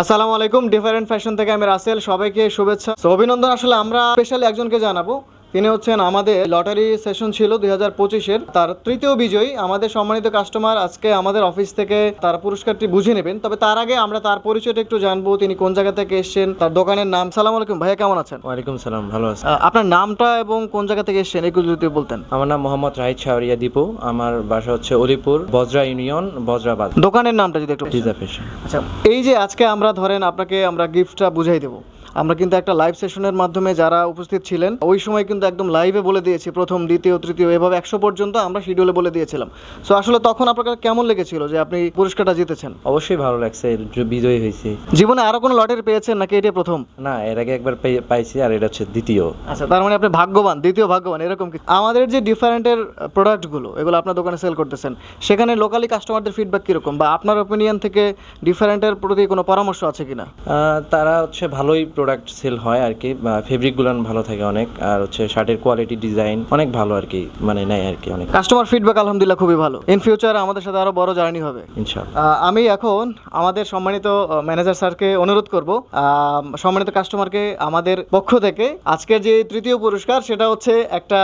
আসসালামু আলাইকুম, different fashion থেকে আমি রাসেল। সবাইকে শুভেচ্ছা। অভিনন্দন, আসলে আমরা স্পেশালি একজনকে জানাব। তিনি হচ্ছেন আমাদের লটারি সেশন ছিল দুই হাজার পঁচিশের। তার তৃতীয় বিজয়ী আমাদের সম্মানিত কাস্টমার আজকে আমাদের অফিস থেকে তার পুরস্কারটি বুঝে নেবেন। তবে তার আগে আমরা তার পরিচয়টা একটু জানব তিনি কোন জায়গা থেকে এসেছেন তার দোকানের নাম। সালাম আলাইকুম ভাইয়া কেমন আছেন? ওয়ালাইকুম সালাম ভালো আছি। আপনার নামটা এবং কোন জায়গা থেকে এসেছেন একটু যদি বলতেন। আমার নাম মোহাম্মদ রাহিদ শাহরিয়া দীপু। আমার বাসা হচ্ছে অলিপুর বজরা ইউনিয়ন বজরাবাদ দোকানের নামটা যদি একটু আচ্ছা এই যে আজকে আমরা ধরেন আপনাকে আমরা গিফটটা বুঝাই দেবো। আমরা কিন্তু একটা লাইভ সেশনের মাধ্যমে যারা উপস্থিত ছিলেন ওই সময় কিন্তু একদম লাইভে বলে দিয়েছি প্রথম দ্বিতীয় তৃতীয় এভাবে একশো পর্যন্ত আমরা শিডিউলে বলে দিয়েছিলাম। সো আসলে তখন আপনার কেমন লেগেছিল যে আপনি পুরস্কারটা জিতেছেন? অবশ্যই ভালো লাগছে বিজয়ী হয়েছে। জীবনে আরও কোনো লটারি পেয়েছেন নাকি এটা প্রথম? না এর আগে একবার পেয়ে- পাইছি আর এটা হচ্ছে দ্বিতীয়। আচ্ছা তার মানে আপনি ভাগ্যবান দ্বিতীয় ভাগ্যবান এরকম কি? আমাদের যে ডিফারেন্টের প্রোডাক্টগুলো এগুলো আপনার দোকানে সেল করতেছেন সেখানে লোকালি কাস্টমারদের ফিডব্যাক কীরকম? বা আপনার ওপিনিয়ন থেকে ডিফারেন্টের প্রতি কোনো পরামর্শ আছে কিনা? তারা হচ্ছে ভালোই প্রোডাক্ট সেল হয় আর কি ফেব্রিকগুলো ভালো থাকে অনেক আর হচ্ছে শার্টের কোয়ালিটি ডিজাইন অনেক ভালো আর কি মানে নেয় আর কি অনেক। কাস্টমার ফিডব্যাক আলহামদুলিল্লাহ খুবই ভালো। ইন ফিউচার আমাদের সাথে আরও বড় জার্নি হবে। ইনশাল্লাহ আহ, আমি এখন আমাদের সম্মানিত ম্যানেজার স্যারকে অনুরোধ করব সম্মানিত কাস্টমারকে আমাদের পক্ষ থেকে আজকের যে তৃতীয় পুরস্কার সেটা হচ্ছে একটা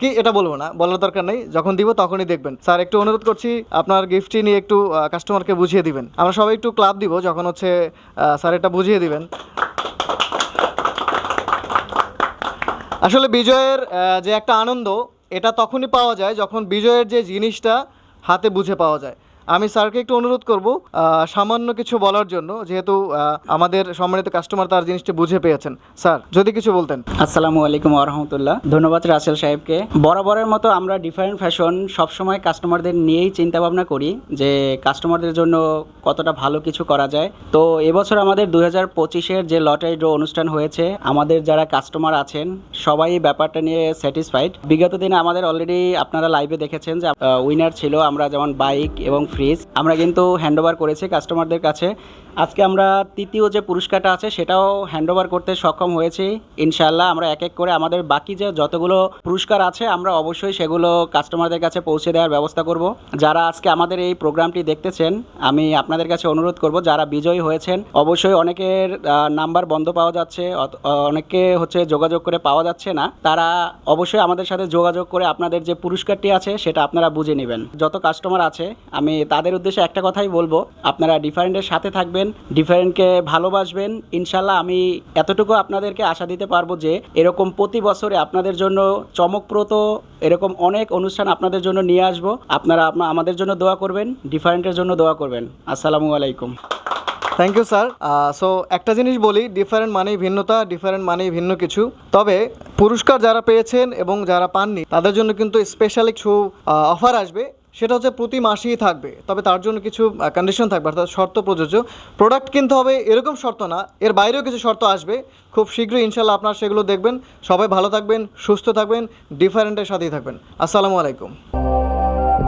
কি এটা বলব না বলার দরকার নেই যখন দিব তখনই দেখবেন। স্যার একটু অনুরোধ করছি আপনার গিফটটি নিয়ে একটু কাস্টমারকে বুঝিয়ে দিবেন। আমরা সবাই একটু ক্লাব দিব যখন হচ্ছে স্যার এটা বুঝিয়ে দিবেন। আসলে বিজয়ের যে একটা আনন্দ, এটা তখনই পাওয়া যায় যখন বিজয়ের যে জিনিসটা হাতে বুঝে পাওয়া যায়। আমি স্যারকে একটু অনুরোধ করব সামান্য কিছু বলার জন্য, যেহেতু আমাদের সম্মানিত কাস্টমার তার জিনিসটা বুঝে পেয়েছেন। স্যার, যদি কিছু বলতেন। আসসালামু আলাইকুম আরহামতুল্লাহ ধন্যবাদ রাসেল সাহেবকে। বরাবরের মতো আমরা ডিফারেন্ট ফ্যাশন সবসময় কাস্টমারদের নিয়েই চিন্তা ভাবনা করি, যে কাস্টমারদের জন্য কতটা ভালো কিছু করা যায়। তো এবছর আমাদের দু হাজার পঁচিশের যে লটারি ড্র অনুষ্ঠান হয়েছে, আমাদের যারা কাস্টমার আছেন, সবাই ব্যাপারটা নিয়ে স্যাটিসফাইড বিগত দিনে আমাদের অলরেডি আপনারা লাইভে দেখেছেন যে উইনার ছিল আমরা যেমন বাইক এবং ফ্রিজ। আমরা কিন্তু হ্যান্ডওভার করেছি কাস্টমারদের কাছে। আজকে আমরা তৃতীয় যে পুরস্কারটা আছে, সেটাও হ্যান্ডওভার করতে সক্ষম হয়েছি। ইনশাল্লাহ আমরা এক এক করে আমাদের বাকি যে যতগুলো পুরস্কার আছে, আমরা অবশ্যই সেগুলো কাস্টমারদের কাছে পৌঁছে দেওয়ার ব্যবস্থা করব। যারা আজকে আমাদের এই প্রোগ্রামটি দেখতেছেন, আমি আপনাদের কাছে অনুরোধ করব, যারা বিজয়ী হয়েছেন, অবশ্যই অনেকের নাম্বার বন্ধ পাওয়া যাচ্ছে অনেকে হচ্ছে যোগাযোগ করে পাওয়া যাচ্ছে না। তারা অবশ্যই আমাদের সাথে যোগাযোগ করে আপনাদের যে পুরস্কারটি আছে, সেটা আপনারা বুঝে নেবেন। যত কাস্টমার আছে, আমি তাদের উদ্দেশ্যে একটা কথাই বলব। আপনারা ডিফারেন্টের সাথে থাকবেন, ডিফারেন্টকে ভালোবাসবেন। ইনশাল্লাহ আমি এতটুকু আপনাদেরকে আশা দিতে পারব যে, এরকম প্রতি বছরে আপনাদের জন্য চমকপ্রদ এরকম অনেক অনুষ্ঠান আপনাদের জন্য নিয়ে আসব। আপনারা আপনা- আমাদের জন্য দোয়া করবেন, ডিফারেন্টের জন্য দোয়া করবেন। আসসালামু আলাইকুম। থ্যাংক ইউ স্যার সো একটা জিনিস বলি ডিফারেন্ট মানেই ভিন্নতা ডিফারেন্ট মানেই ভিন্ন কিছু। তবে, পুরস্কার যারা পেয়েছেন এবং যারা পাননি, তাদের জন্য কিন্তু স্পেশাল কিছু অফার আসবে। সেটা হচ্ছে প্রতি মাসেই থাকবে। তবে তার জন্য কিছু কন্ডিশন থাকবে, অর্থাৎ শর্ত প্রযোজ্য। প্রোডাক্ট কিনতে হবে এরকম শর্ত না, এর বাইরেও কিছু শর্ত আসবে। খুব শীঘ্রই ইনশাল্লাহ আপনারা সেগুলো দেখবেন। সবাই ভালো থাকবেন, সুস্থ থাকবেন ডিফারেন্টের সাথেই থাকবেন। আসসালামু আলাইকুম।